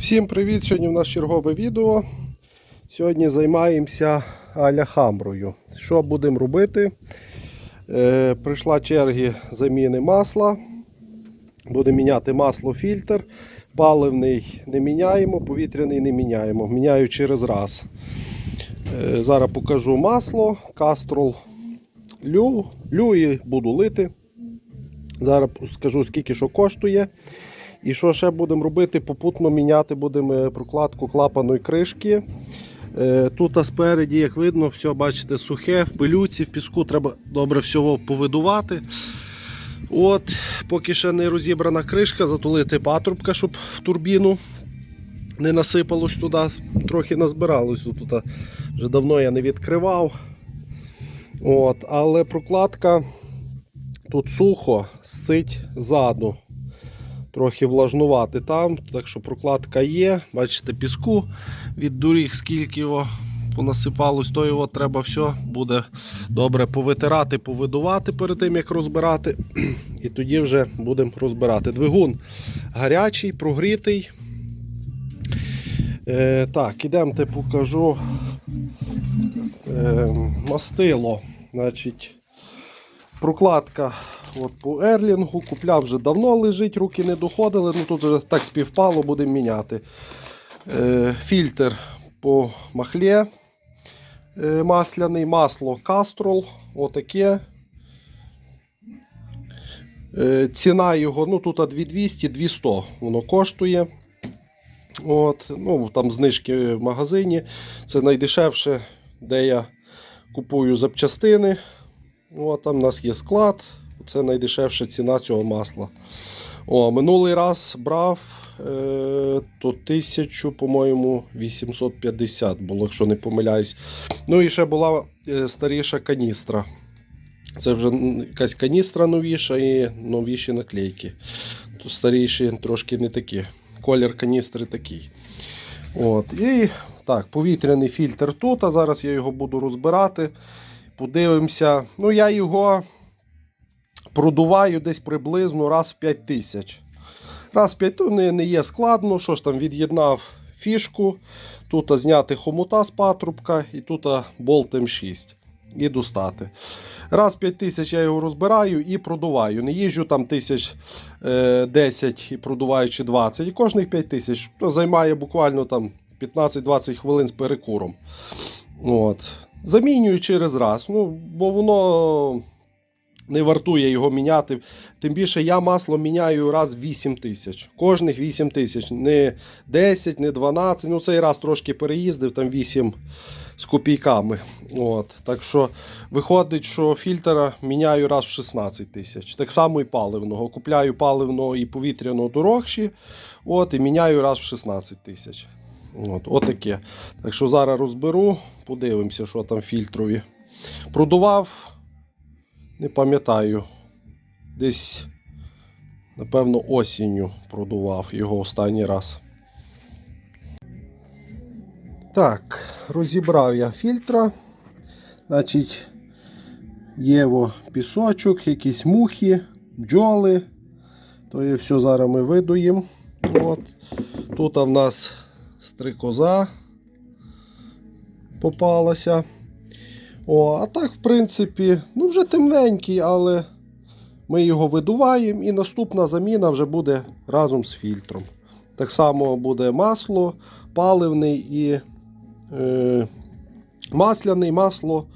Всім привіт! Сьогодні в нас чергове відео. Сьогодні займаємося аляхамброю. Що будемо робити? Е, прийшла черги заміни масла. Будемо міняти масло фільтр. Паливний не міняємо, повітряний не міняємо. Міняю через раз. Е, зараз покажу масло, кастрол лю, лю і буду лити. Зараз скажу скільки що коштує. І що ще будемо робити? Попутно міняти будемо прокладку клапаної кришки. Е, Тут спереді, як видно, все бачите, сухе, в пилюці, в піску треба добре всього повидувати. От, Поки ще не розібрана кришка, затулити патрубка, щоб в турбіну не насипалось туди, трохи назбиралось. Тут вже давно я не відкривав. От, Але прокладка тут сухо, сить ззаду трохи влажнувати там, так що прокладка є. Бачите, піску від доріг, скільки його понасипалось, то його треба все буде добре повитирати, повидувати перед тим, як розбирати. І тоді вже будемо розбирати. Двигун гарячий, прогрітий. Е, Так, ідемте покажу е, мастило. Значить, Прокладка от по ерлінгу. Купляв вже давно лежить, руки не доходили. Ну тут вже так співпало, будемо міняти. Е, Фільтр по махлі е, масляний, масло Castrol. Отаке. Е, ціна його, ну тут 2200 200 воно коштує. От, ну Там знижки в магазині. Це найдешевше, де я купую запчастини. О, Там у нас є склад. Це найдешевша ціна цього масла. О, Минулий раз брав е, то 1000, по-моєму, 850 було, якщо не помиляюсь. Ну і ще була е, старіша каністра. Це вже якась каністра новіша і новіші наклейки. То старіші трошки не такі. Колір каністри такий. От. І так, повітряний фільтр тут. А зараз я його буду розбирати. Подивимося. Ну, я його продуваю десь приблизно раз в 5 тисяч. Раз в 5 не, не є складно. Що ж там, від'єднав фішку. Тут зняти хомута з патрубка і тут болт М6. І достати. Раз в 5 тисяч я його розбираю і продуваю. Не їжджу там тисяч е, 10 і продуваючи 20. І кожних 5 тисяч то займає буквально там 15-20 хвилин з перекуром. От. Замінюю через раз. Ну, бо воно не вартує його міняти. Тим більше я масло міняю раз в 8 тисяч. Кожних 8 тисяч. Не 10, не 12. Ну, цей раз трошки переїздив, там 8 з копійками. От. Так що виходить, що фільтра міняю раз в 16 тисяч. Так само і паливного. Купляю паливного і повітряного дорогші. От, і міняю раз в 16 тисяч. От, Отаке. Так що зараз розберу, подивимося, що там фільтрові. Продував, не пам'ятаю, десь, напевно, осінню продував його останній раз. Так, розібрав я фільтра. Значить, є о, пісочок, якісь мухи, бджоли. То є все зараз ми видуємо. От. Тут в нас стрикоза попалася. О, А так, в принципі, ну вже темненький, але ми його видуваємо і наступна заміна вже буде разом з фільтром. Так само буде масло, паливний і е, масляний масло,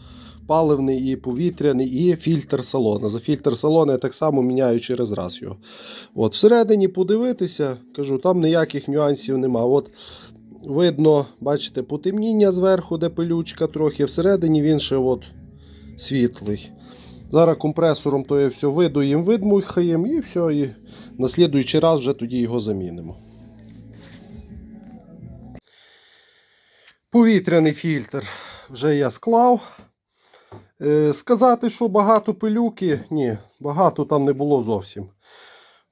паливний і повітряний, і фільтр салона. За фільтр салона я так само міняю через раз його. От, Всередині подивитися, кажу, там ніяких нюансів нема. Видно, бачите, потемніння зверху, де пилючка трохи, всередині він ще от світлий. Зараз компресором то я все видуємо, видмухаємо і все, і на слідуючий раз вже тоді його замінимо. Повітряний фільтр вже я склав. Е, сказати, що багато пилюки, ні, багато там не було зовсім.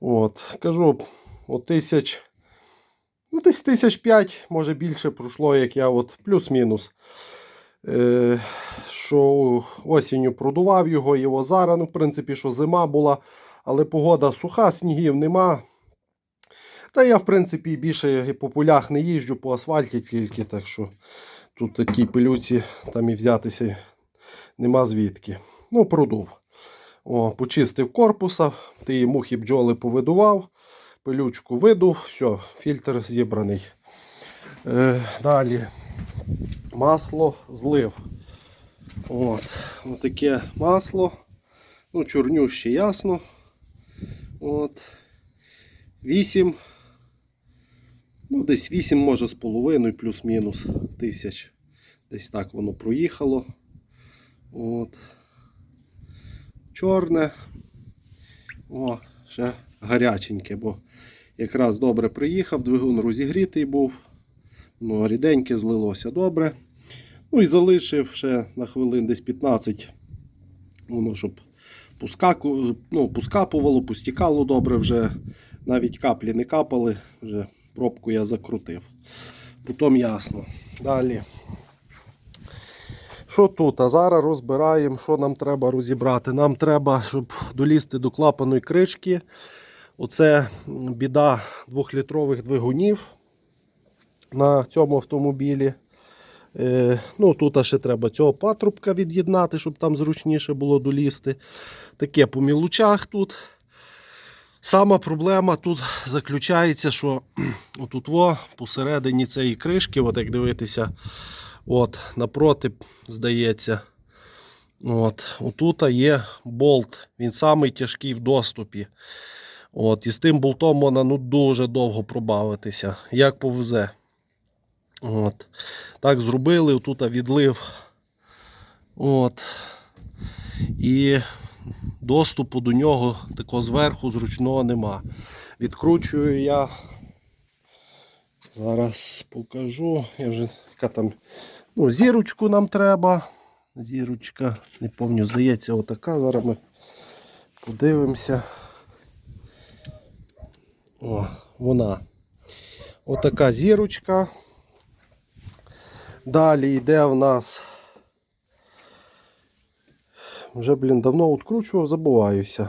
От, Кажу, от тисяч. Ну, десь тисяч п'ять, може більше пройшло, як я от плюс-мінус. Е, Що осінню продував його, його зараз. Ну, в принципі, що зима була, але погода суха, снігів нема. Та я, в принципі, більше і по полях не їжджу, по асфальті тільки, так що тут такі пилюці там і взятися нема звідки. Ну, продув. О, почистив корпуса, ті мухи бджоли повидував, пилючку видув, все, фільтр зібраний. Е, далі масло злив. От таке масло. Ну, чорнюще, ясно. От. 8. Ну, десь 8, може, з половиною, плюс-мінус тисяч. Десь так воно проїхало. От. Чорне. О, ще гаряченьке, бо якраз добре приїхав, двигун розігрітий був. Ну, ріденьке злилося добре. Ну і залишив ще на хвилин десь 15, воно, щоб ну, пускапувало, пустікало добре вже. Навіть каплі не капали, вже пробку я закрутив. Потім ясно. Далі. Що тут? А зараз розбираємо, що нам треба розібрати. Нам треба, щоб долізти до клапаної кришки. Оце біда двохлітрових двигунів на цьому автомобілі. Е, ну, Тут ще треба цього патрубка від'єднати, щоб там зручніше було долізти. Таке по мілучах тут. Сама проблема тут заключається, що отут во, посередині цієї кришки, от як дивитися, от, напроти, здається, от, отут є болт. Він самий тяжкий в доступі. От, і з тим болтом можна ну, дуже довго пробавитися, як повезе. От. Так зробили, отут відлив. От. І доступу до нього такого зверху зручного нема. Відкручую я. Зараз покажу. Я вже яка там. Ну, зірочку нам треба. Зірочка, не пам'ятаю, здається, отака. Зараз ми подивимося. О, вона. Отака зірочка. Далі йде в нас. Вже, блін, давно відкручував, забуваюся.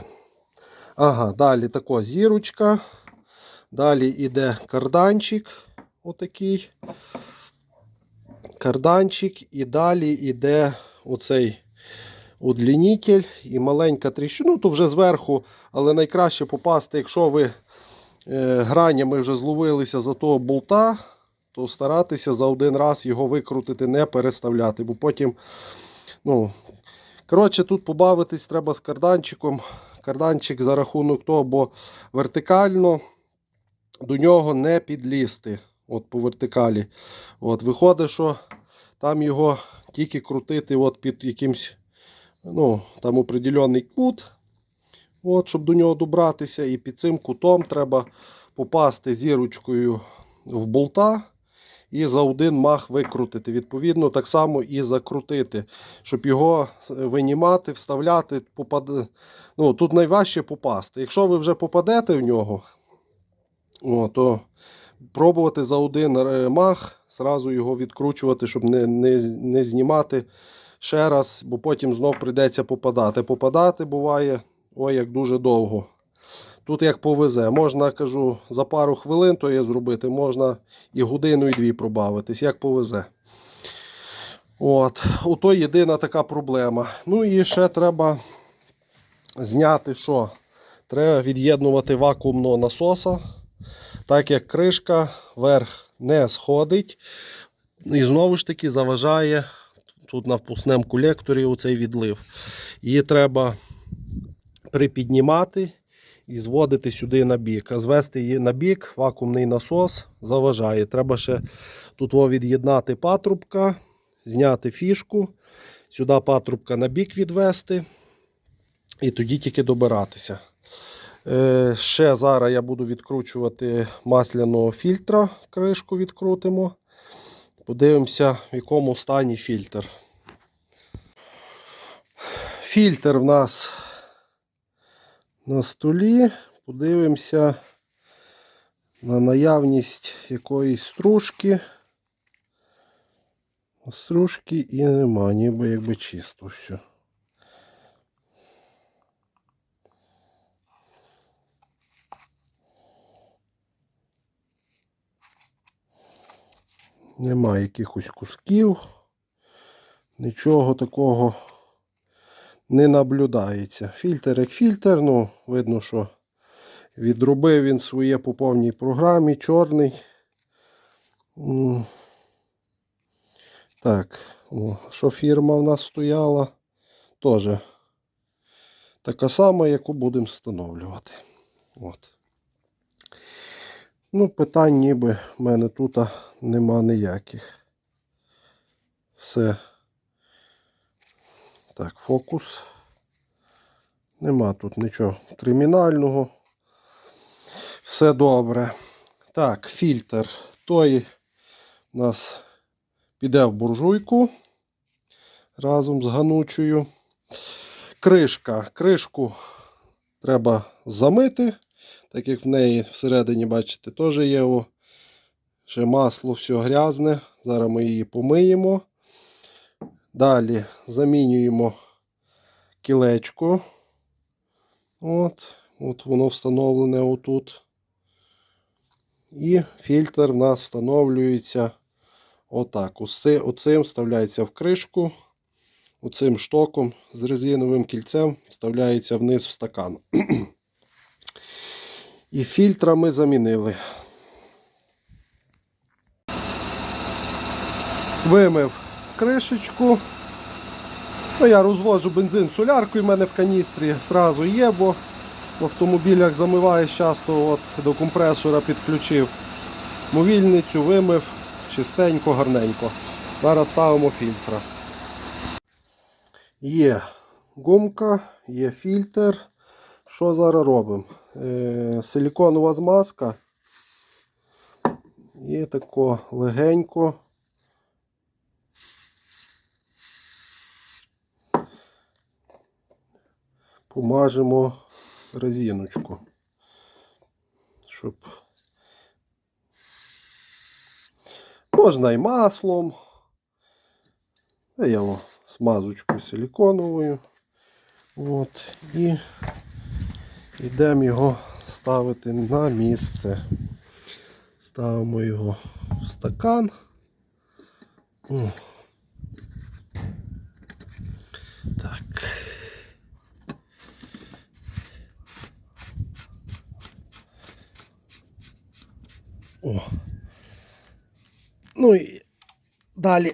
Ага, далі така зірочка. Далі йде карданчик. Отакий. Карданчик. І далі йде оцей удлінитель і маленька тріщина. Ну, то вже зверху, але найкраще попасти, якщо ви е, гранями вже зловилися за того болта, то старатися за один раз його викрутити, не переставляти, бо потім, ну, Коротше, тут побавитись треба з карданчиком. Карданчик за рахунок того, бо вертикально до нього не підлізти. От по вертикалі. От, Виходить, що там його тільки крутити от під якимсь ну, там определений кут. От, щоб до нього добратися. І під цим кутом треба попасти зірочкою в болта і за один мах викрутити. Відповідно, так само і закрутити, щоб його винімати, вставляти. Попад... Ну, Тут найважче попасти. Якщо ви вже попадете в нього, о, то пробувати за один е, мах, зразу його відкручувати, щоб не, не, не знімати ще раз, бо потім знов прийдеться попадати. Попадати буває ой, як дуже довго. Тут як повезе. Можна, кажу, за пару хвилин то є зробити, можна і годину, і дві пробавитись, як повезе. От, Ото єдина така проблема. Ну і ще треба зняти, що треба від'єднувати вакуумного насоса, так як кришка вверх не сходить. І знову ж таки заважає тут на впускному колекторі оцей відлив. Її треба припіднімати і зводити сюди на бік. А звести її на бік, вакуумний насос заважає. Треба ще тут від'єднати патрубка, зняти фішку, сюди патрубка на бік відвести. І тоді тільки добиратися. Е, ще зараз я буду відкручувати масляного фільтра, кришку відкрутимо. Подивимося, в якому стані фільтр. Фільтр в нас на столі. Подивимося на наявність якоїсь стружки. Стружки і нема, ніби якби чисто все. Нема якихось кусків. Нічого такого не наблюдається. Фільтр як фільтр, ну, видно, що відробив він своє по повній програмі, чорний. Так, о, що фірма в нас стояла? Теж така сама, яку будемо встановлювати. От. Ну, питань ніби в мене тут нема ніяких. Все. Так, фокус. Нема тут нічого кримінального. Все добре. Так, фільтр. Той у нас піде в буржуйку разом з ганучою. Кришка. Кришку треба замити, так як в неї всередині, бачите, теж є о, ще масло, все грязне. Зараз ми її помиємо. Далі замінюємо кілечко. От, от воно встановлене отут. І фільтр в нас встановлюється отак. Оцим вставляється в кришку. Оцим штоком з резиновим кільцем вставляється вниз в стакан. І фільтра ми замінили. Вимив кришечку. Ну, я розвожу бензин соляркою, в мене в каністрі зразу є, бо в автомобілях замиваєш часто от, до компресора підключив. Мовільницю вимив чистенько, гарненько. Зараз ставимо фільтра. Є гумка, є фільтр. Що зараз робимо? Е, силіконова змазка. І тако легенько. Помажемо резиночку, щоб можна і маслом. Я о, смазочку силіконовою. От, і йдемо його ставити на місце. Ставимо його в стакан. Так. О. Ну і далі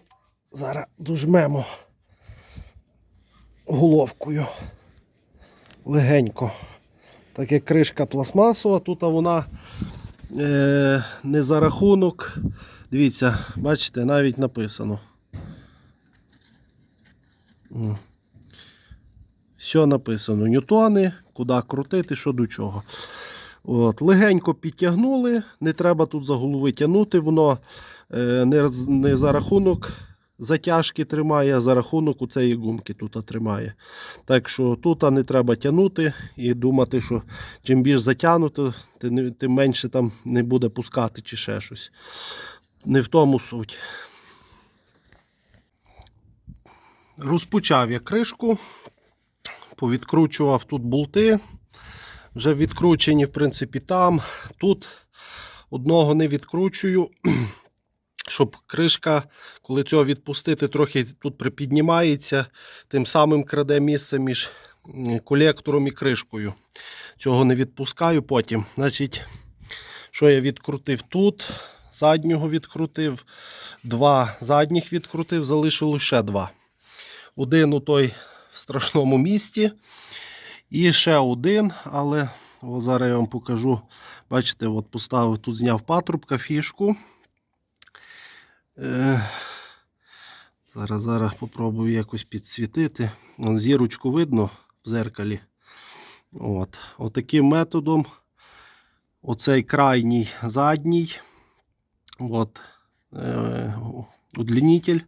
зараз дожмемо головкою легенько. Так як кришка пластмасова, тут вона е, не за рахунок. Дивіться, бачите, навіть написано. Все написано. Ньютони, куди крутити, що до чого. От, легенько підтягнули, не треба тут за голови тягнути, воно е, не, не за рахунок затяжки тримає, за рахунок у цієї гумки тут тримає. Так що тут не треба тягнути і думати, що чим більш затягнуто, тим менше там не буде пускати чи ще щось. Не в тому суть. Розпочав я кришку, повідкручував тут болти. Вже відкручені, в принципі, там. Тут одного не відкручую, щоб кришка, коли цього відпустити, трохи тут припіднімається, тим самим краде місце між колектором і кришкою. Цього не відпускаю потім. Значить, що я відкрутив тут, заднього відкрутив, два задніх відкрутив, залишилось ще два. Один у той в страшному місті. І ще один, але о, зараз я вам покажу. Бачите, от поставив, тут зняв патрубка, фішку. Зараз зараз попробую якось підсвітити. Зірочку видно в зеркалі. От. Отаким методом. Оцей крайній задній. От, е, удлінитель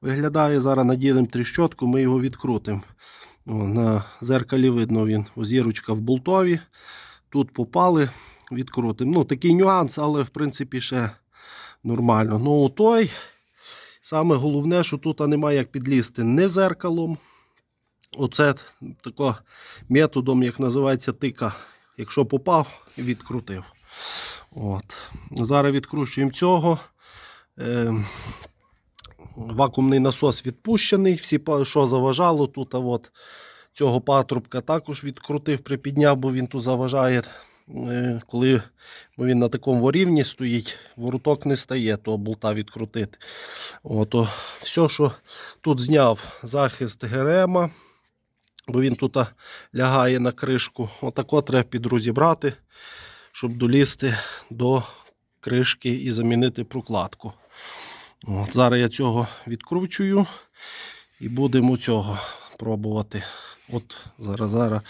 виглядає. Зараз наділимо тріщотку, ми його відкрутимо. О, на зеркалі видно він. Зірочка в болтові. Тут попали, відкрутимо. Ну, такий нюанс, але в принципі ще нормально. Ну, той. Саме головне, що тут немає як підлізти не зеркалом. Оце тако методом, як називається тика. Якщо попав, відкрутив. От. Зараз відкручуємо цього. Е, вакуумний насос відпущений. Всі, що заважало, тут от, цього патрубка також відкрутив, припідняв, бо він тут заважає. Е, коли він на такому рівні стоїть, вороток не стає, то болта відкрутити. Ото, все, що тут зняв захист ГРМа, бо він тут лягає на кришку. Отако треба підрозібрати, щоб долізти до кришки і замінити прокладку. От, зараз я цього відкручую і будемо цього пробувати. От зараз, зараз,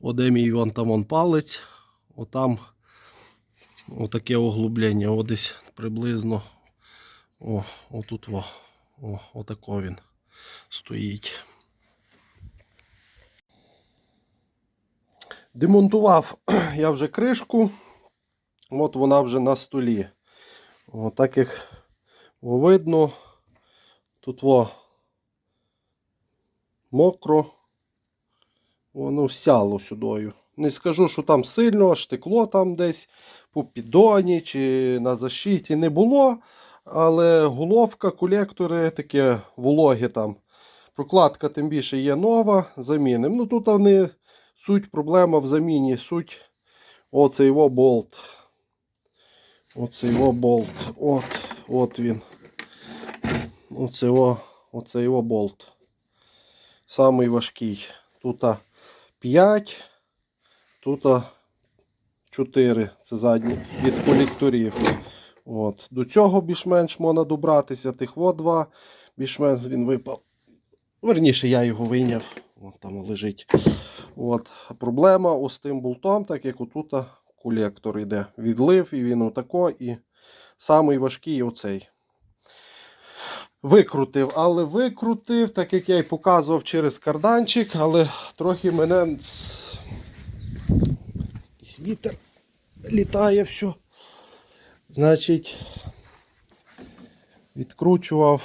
оде мій вон там он палець, отам отаке оглублення, о, десь приблизно. О, отут во. О, отако він стоїть. Демонтував я вже кришку. От вона вже на столі. О, так як о, видно, тут во мокро. Воно сяло сюдою. Не скажу, що там сильно, аж текло там десь по піддоні чи на защиті не було. Але головка, колектори таке вологі там. Прокладка тим більше є нова, замінимо. Ну тут вони суть проблема в заміні. Суть оцей во болт. Оцей во болт. От, от він. Оце о, оцей о болт. Самий важкий. Тут 5, тут 4. Це задні від колекторів. От. До цього більш-менш можна добратися. Тих во два. Більш-менш він випав. Верніше, я його вийняв. От там лежить. От. Проблема з тим болтом, так як отут колектор йде. Відлив і він отако. І самий важкий оцей. Викрутив, але викрутив, так як я й показував через карданчик, але трохи мене вітер літає все. Значить, відкручував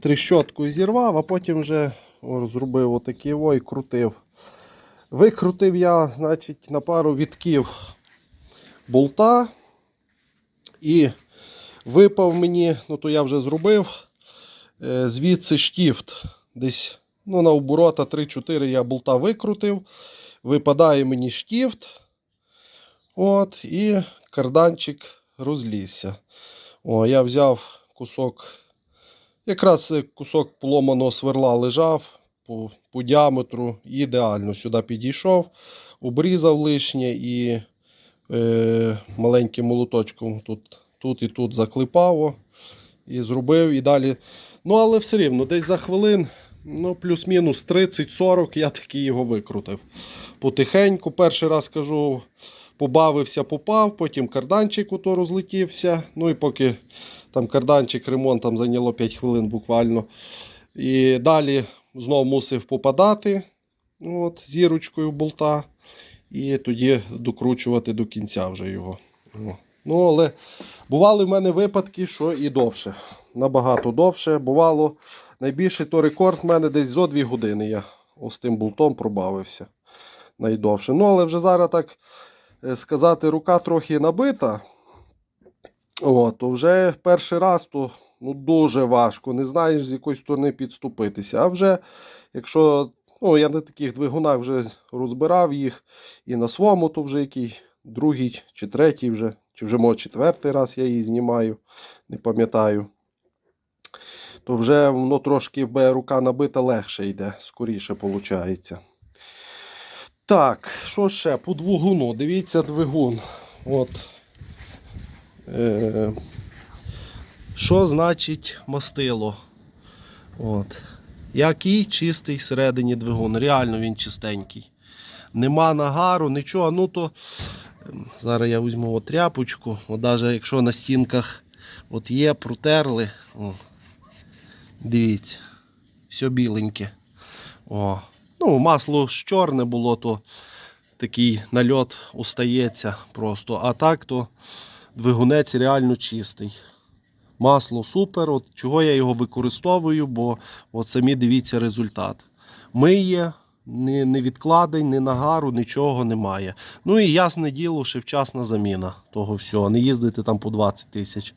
тріщотку зірвав, а потім вже зробив отакий о і крутив. Викрутив я, значить, на пару відків болта і випав мені, ну то я вже зробив, е, звідси штіфт. Десь ну, на оборота 3-4 я болта викрутив. Випадає мені штіфт. От, і карданчик розлізся. О, я взяв кусок. Якраз кусок поломаного сверла лежав по, по діаметру. Ідеально сюди підійшов, обрізав лишнє і е, маленьким молоточком тут, тут і тут заклепав о, і зробив і далі. Ну, але все рівно, десь за хвилин, ну, плюс-мінус 30-40 я таки його викрутив. Потихеньку, перший раз кажу, побавився, попав, потім карданчик ото розлетівся. Ну і поки там карданчик, ремонт там зайняло 5 хвилин буквально. І далі знову мусив попадати от, зірочкою болта. І тоді докручувати до кінця вже його. Ну, але бували в мене випадки, що і довше. Набагато довше. Бувало, найбільший то рекорд в мене десь зо 2 години я ось тим болтом пробавився. Найдовше. Ну, але вже зараз так е, сказати, рука трохи набита. О, то вже перший раз то ну, дуже важко. Не знаєш, з якої сторони підступитися. А вже, якщо ну, я на таких двигунах вже розбирав їх і на своєму, то вже який другий чи третій вже, чи вже може четвертий раз я її знімаю, не пам'ятаю. То вже воно трошки, бе рука набита, легше йде, скоріше виходить. Так, що ще? По двигуну. Дивіться двигун. От. Е, що значить мастило? От. Який чистий всередині двигун. Реально він чистенький. Нема нагару, нічого. Ну то ем, зараз я візьму тряпочку. От навіть якщо на стінках от є, протерли. О, дивіться, все біленьке. О. Ну, масло ж чорне було, то такий нальот остається просто. А так то двигунець реально чистий. Масло супер. От чого я його використовую, бо от самі дивіться результат. Миє, ні, ні відкладень, ні нагару, нічого немає. Ну і ясне діло, ще вчасна заміна того всього. Не їздити там по 20 тисяч.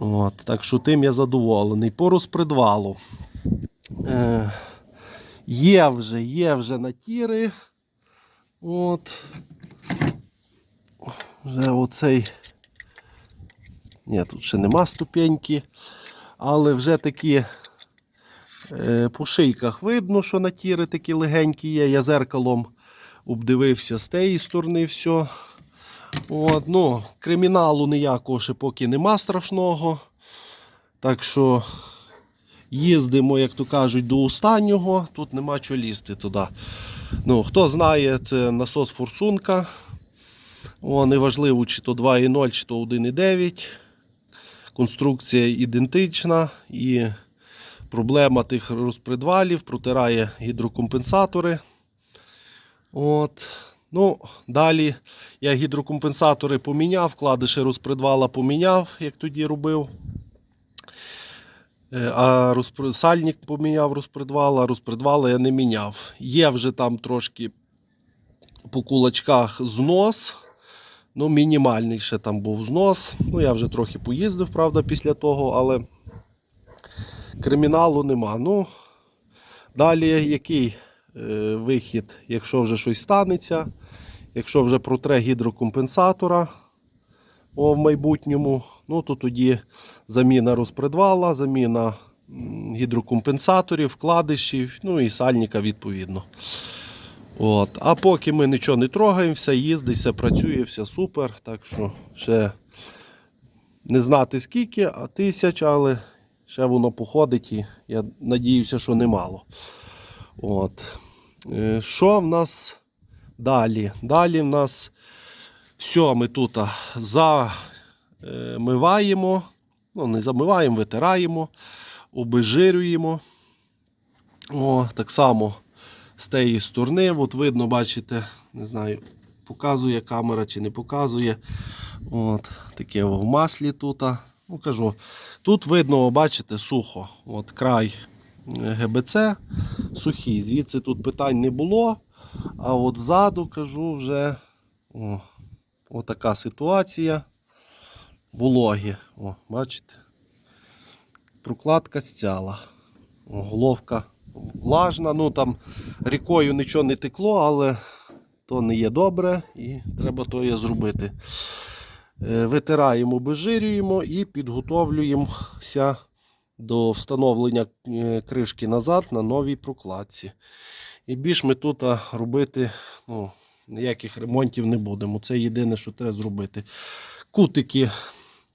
От, так що тим я задоволений. По розпредвалу. Е, є вже, є вже натіри. От. Вже оцей. Ні, тут ще нема ступеньки. Але вже такі е, по шийках видно, що натіри такі легенькі є. Я зеркалом обдивився з тієї сторони все. От, ну, криміналу ніякого ще поки нема страшного. Так що їздимо, як то кажуть, до останнього. Тут нема чого лізти туди. Ну, хто знає, це насос форсунка. О, неважливо, чи то 2,0, чи то 1,9. Конструкція ідентична і проблема тих розпредвалів протирає гідрокомпенсатори. От. Ну, далі я гідрокомпенсатори поміняв, вкладиші розпредвала поміняв, як тоді робив. Е, А розпр... сальник поміняв розпредвал, а розпредвала я не міняв. Є вже там трошки по кулачках знос. Ну, мінімальний ще там був знос. Ну, я вже трохи поїздив, правда, після того, але криміналу нема. Ну, далі який вихід, якщо вже щось станеться, якщо вже протре гідрокомпенсатора в майбутньому, ну то тоді заміна розпредвала, заміна гідрокомпенсаторів, вкладишів, ну і сальника відповідно. От. А поки ми нічого не трогаємо, все їздить, все працює, все супер. Так що ще не знати скільки, а тисяч, але ще воно походить і я надіюся, що немало. От. Е, Що в нас далі? Далі в нас все, ми тут замиваємо, ну не замиваємо, витираємо, обезжирюємо. О, так само з тієї сторони. От видно, бачите, не знаю, показує камера чи не показує. От, таке в маслі тут. Ну, кажу, тут видно, бачите, сухо. От край ГБЦ сухий. Звідси тут питань не було. А от ззаду кажу вже о, отака ситуація. Вологі. О, бачите? Прокладка стяла. О, головка влажна. Ну там рікою нічого не текло, але то не є добре і треба то є зробити. Е, Витираємо, обезжирюємо і підготовлюємося до встановлення е, кришки назад на новій прокладці. І більш ми тут робити ну, ніяких ремонтів не будемо. Це єдине, що треба зробити. Кутики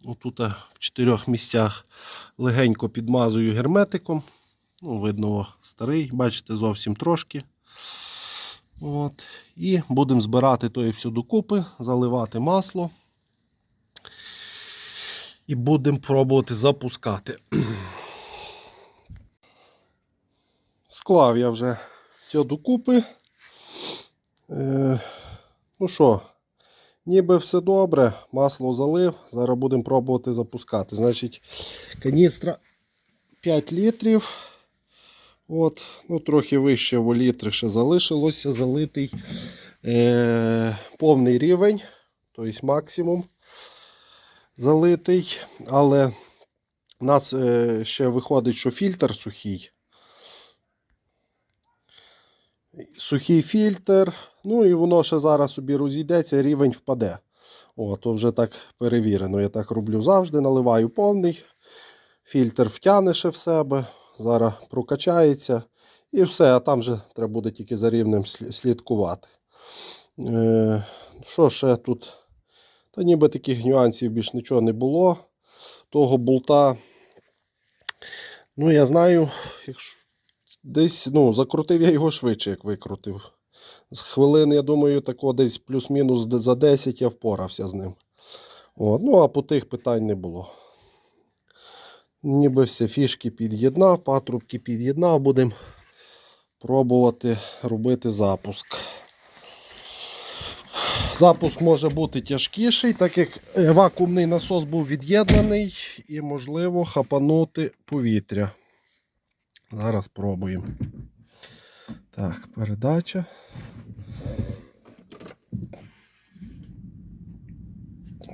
отут в чотирьох місцях легенько підмазую герметиком. Ну, видно, старий, бачите, зовсім трошки. От. І будемо збирати то і все докупи, заливати масло. І будемо пробувати запускати. Склав я вже все докупи. Е, ну що, ніби все добре, масло залив. Зараз будемо пробувати запускати. Значить, каністра 5 літрів. От, ну Трохи вище в літри ще залишилося залитий е, повний рівень, тобто максимум залитий. Але у нас е, ще виходить, що фільтр сухий. Сухий фільтр, ну і воно ще зараз собі розійдеться, рівень впаде. О, то вже так перевірено. Я так роблю завжди, наливаю повний. Фільтр втягне ще в себе, зараз прокачається. І все, а там вже треба буде тільки за рівнем слідкувати. Е, що ще тут? Та ніби таких нюансів більш нічого не було. Того болта. Ну, я знаю, якщо десь ну, закрутив я його швидше, як викрутив. З хвилин, я думаю, тако десь плюс-мінус за 10 я впорався з ним. От. Ну, а по тих питань не було. Ніби все фішки під'єднав, патрубки під'єднав, будемо пробувати робити запуск. Запуск може бути тяжкіший, так як е, вакуумний насос був від'єднаний і можливо хапанути повітря. Зараз пробуємо. Так, передача.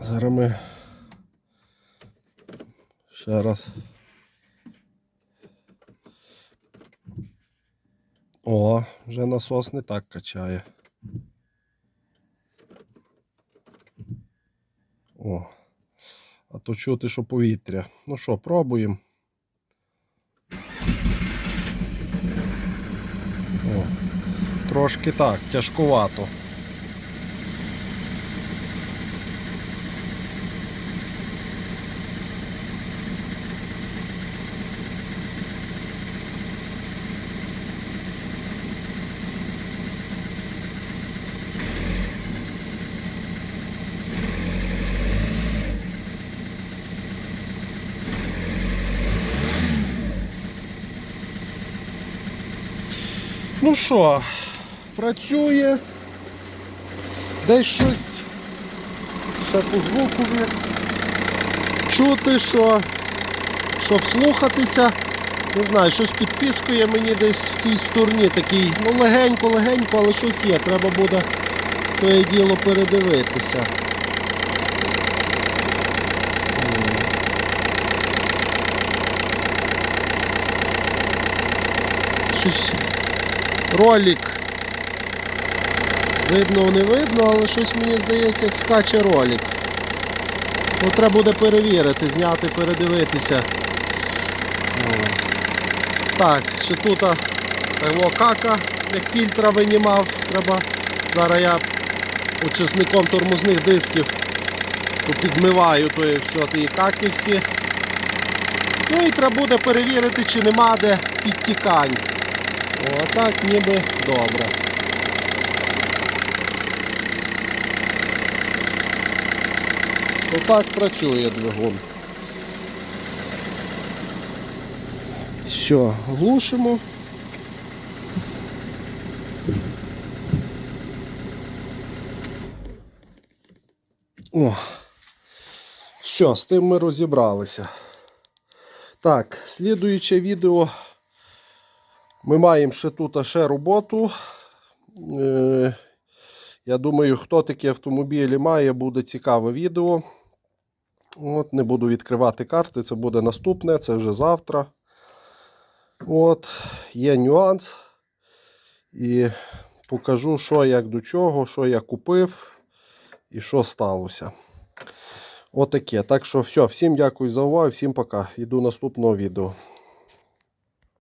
Зараз ми ще раз. О, вже насос не так качає. О. А то чути, що повітря. Ну що, пробуємо. Трошки так, тяжкувато. Ну що, працює. Десь щось ще по звукові. Чути, що, що вслухатися. Не знаю, щось підпіскує мені десь в цій стороні такий, ну легенько-легенько, але щось є. Треба буде тоє діло передивитися. Щось ролик. Видно, не видно, але щось мені здається, як скаче ролик. Ну, треба буде перевірити, зняти, передивитися. Так, ще тут кака, як фільтра винімав, треба. Зараз я очисником тормозних дисків підмиваю то і все, ті каки всі. Ну і треба буде перевірити, чи нема де підтікань. О, так ніби добре. Отак працює двигун. Все, глушимо. О, все, з тим ми розібралися. Так, слідуюче відео. Ми маємо ще тут ще роботу. Е, я думаю, хто такі автомобілі має, буде цікаве відео. От, Не буду відкривати карти, це буде наступне, це вже завтра. От, Є нюанс. І покажу, що як до чого, що я купив і що сталося. Отаке. Так що все, всім дякую за увагу, всім пока. Іду наступного відео.